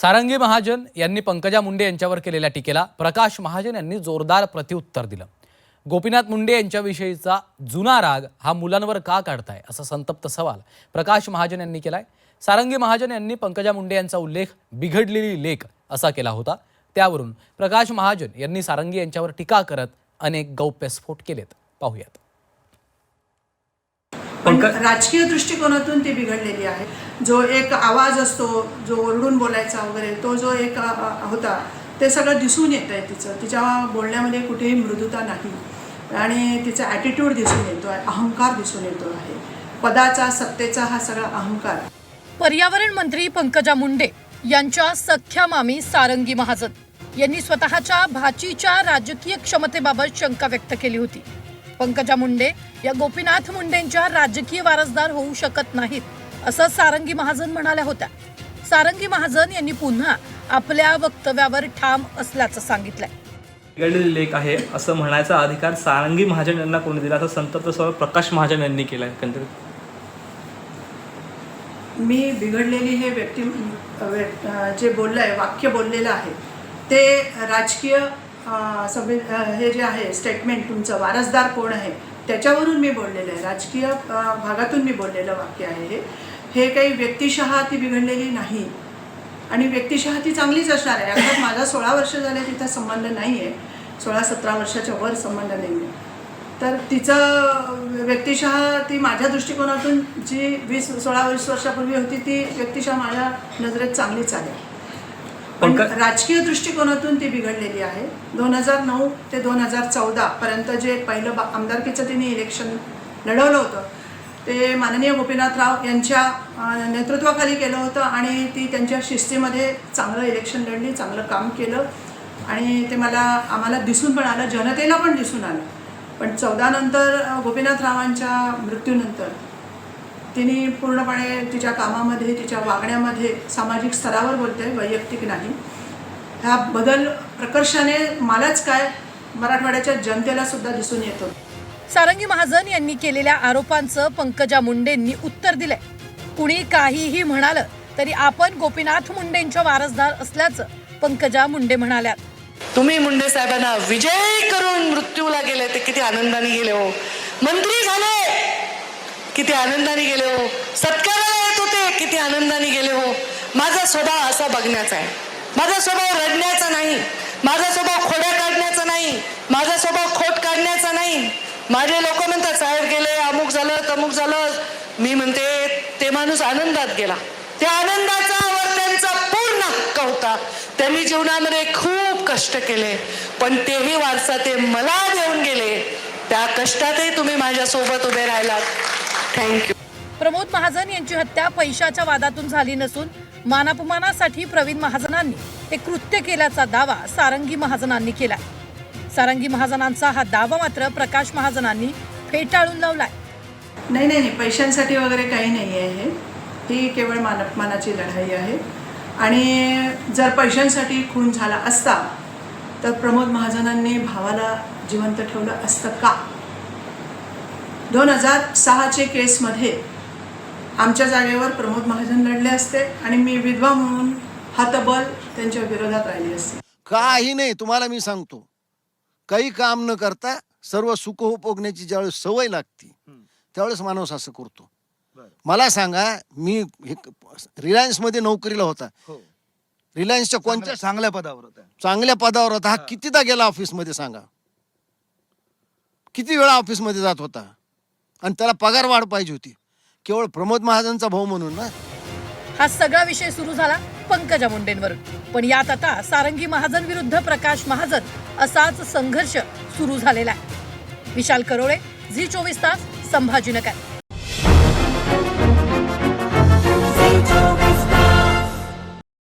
सारंगी महाजन यांनी पंकजा मुंडे यांच्यावर केलेल्या टीकेला प्रकाश महाजन यांनी जोरदार प्रत्युत्तर दिलं. गोपीनाथ मुंडे यांच्याविषयीचा जुना राग हा मुलांवर का काढताय? असा संतप्त सवाल प्रकाश महाजन यांनी केलाय. सारंगी महाजन यांनी पंकजा मुंडे यांचा उल्लेख बिघडलेली लेख असा केला होता. त्यावरून प्रकाश महाजन यांनी सारंगी यांच्यावर टीका करत अनेक गौप्यस्फोट केलेत. पाहूयात. पण राजकीय दृष्टिकोनातून ती बिघडलेली आहे. जो एक आवाज असतो जो ओरडून बोलायचा वगैरे तो जो एक होता ते सगळं दिसून येत आहे तिचं. तिच्या बोलण्यामध्ये कुठेही मृदुता नाही. आणि तिचा ॲटिट्यूड दिसून येतो आहे अहंकार दिसून येतो आहे. पदाचा सत्तेचा हा सगळा अहंकार. पर्यावरण मंत्री पंकजा मुंडे यांच्या सख्या मामी सारंगी महाजन यांनी स्वतःच्या भाचीच्या राजकीय क्षमतेबाबत शंका व्यक्त केली होती. पंकजा मुंडे या गोपीनाथ मुंडेंच्या राजकीय वारसदार होऊ शकत नाहीत असं सारंगी महाजन म्हणाल्या होत्या. सारंगी महाजन यांनी पुन्हा आपल्या वक्तव्यावर ठाम असल्याचं सांगितलंय. बिघडलेले लेख आहे असं म्हणायचा अधिकार सारंगी महाजन यांना कोणी दिला असं संतप्त सवाल प्रकाश महाजन यांनी केला एकंदरीत. मी बिघडलेली हे व्यक्ती जे बोललं आहे वाक्य बोललेलं आहे ते राजकीय संवि हे जे आहे स्टेटमेंट तुमचं वारसदार कोण आहे त्याच्यावरून मी बोललेलं आहे. राजकीय भागातून मी बोललेलं वाक्य आहे हे. हे काही व्यक्तिशः ती बिघडलेली नाही. आणि व्यक्तिशः ती चांगलीच असणार आहे. अर्थात माझा सोळा वर्ष झाले तिचा संबंध नाही आहे सोळा सतरा वर्षाच्या वर संबंध नाही आहे तर तिचं व्यक्तिशः ती माझ्या दृष्टिकोनातून जी वीस सोळा वीस वर्षापूर्वी होती ती व्यक्तिशः माझ्या नजरेत चांगलीच आहे पण राजकीय दृष्टिकोनातून ती बिघडलेली आहे. दोन हजार नऊ ते दोन हजार चौदा पर्यंत जे पहिलं बा आमदारकीचं तिने इलेक्शन लढवलं होतं ते माननीय गोपीनाथराव यांच्या अं, नेतृत्वाखाली केलं होतं आणि ती त्यांच्या शिस्तीमध्ये चांगलं इलेक्शन लढली चांगलं काम केलं. आणि ते मला आम्हाला दिसून पण आलं जनतेला पण दिसून आलं. पण चौदा नंतर अं, गोपीनाथरावांच्या मृत्यूनंतर तिने पूर्णपणे तिच्या कामामध्ये तिच्या वागण्यामध्ये सामाजिक स्तरावर बोलते वैयक्तिक नाही. हा बदल प्रकर्षाने मलाच काय मराठवाड्याच्या जनतेला सुद्धा दिसून येतो. सारंगी महाजन यांनी केलेल्या आरोपांचं पंकजा मुंडेंनी उत्तर दिलंय. कुणी काहीही म्हणालं तरी आपण गोपीनाथ मुंडेंच्या वारसदार असल्याचं पंकजा मुंडे म्हणाल्यात. तुम्ही मुंडे साहेबांना विजय करून मृत्यूला गेले ते किती आनंदाने गेले हो. मंत्री झाले! किती आनंदाने गेले हो. सत्काराला येत होते किती आनंदाने गेले हो. माझा स्वभाव असा बघण्याचा आहे. माझा स्वभाव रडण्याचा नाही. माझा स्वभाव खोड्या काढण्याचा नाही. माझा स्वभाव खोट काढण्याचा नाही. माझे लोक म्हणतात साहेब गेले अमुक झालं तमुक झालं. मी म्हणते ते माणूस आनंदात गेला. त्या आनंदाचा वर त्यांचा पूर्ण हक्क होता. त्यांनी जीवनामध्ये खूप कष्ट केले. पण तेही वारसा ते मला देऊन गेले. त्या कष्टातही तुम्ही माझ्यासोबत उभे राहिलात. थँक्यू प्रमोद महाजन यांची हत्या पैशाच्या वादातून झाली नसून मानापमानासाठी प्रवीण महाजनांनी ते कृत्य केल्याचा दावा सारंगी महाजनांनी केलाय. सारंगी महाजनांचा हा दावा मात्र प्रकाश महाजनांनी फेटाळून लावलाय. नाही नाही नाही पैशांसाठी वगैरे काही नाही आहे हे. ही केवळ मानपमानाची लढाई आहे. आणि जर पैशांसाठी खून झाला असता तर प्रमोद महाजनांनी भावाला जिवंत ठेवलं असतं का? दोन हजार सहाचे केसमध्ये आमच्या जागेवर प्रमोद महाजन लढले असते आणि मी विधवा म्हणून हातबल त्यांच्या विरोधात राहिली असते. काही नाही तुम्हाला मी सांगतो. काही काम न करता सर्व सुख उपभोगण्याची ज्यावेळेस सवय लागते त्यावेळेस माणूस असं करतो. मला सांगा मी रिलायन्समध्ये नोकरीला होता. रिलायन्सच्या कोणत्या चांगल्या पदावर होत्या. चांगल्या पदावर होता. हा कितीदा गेला ऑफिसमध्ये सांगा. किती वेळा ऑफिसमध्ये जात होता? आणि त्याला पगार वाढ पाहिजे होती. केवळ प्रमोद महाजनचा भाऊ म्हणून ना? हा सगळा विषय सुरू झाला पंकजा मुंडेंवर पण यात आता सारंगी महाजन विरुद्ध प्रकाश महाजन असाच संघर्ष सुरू झालेला आहे. विशाल करोळे झी चोवीस तास संभाजीनगर.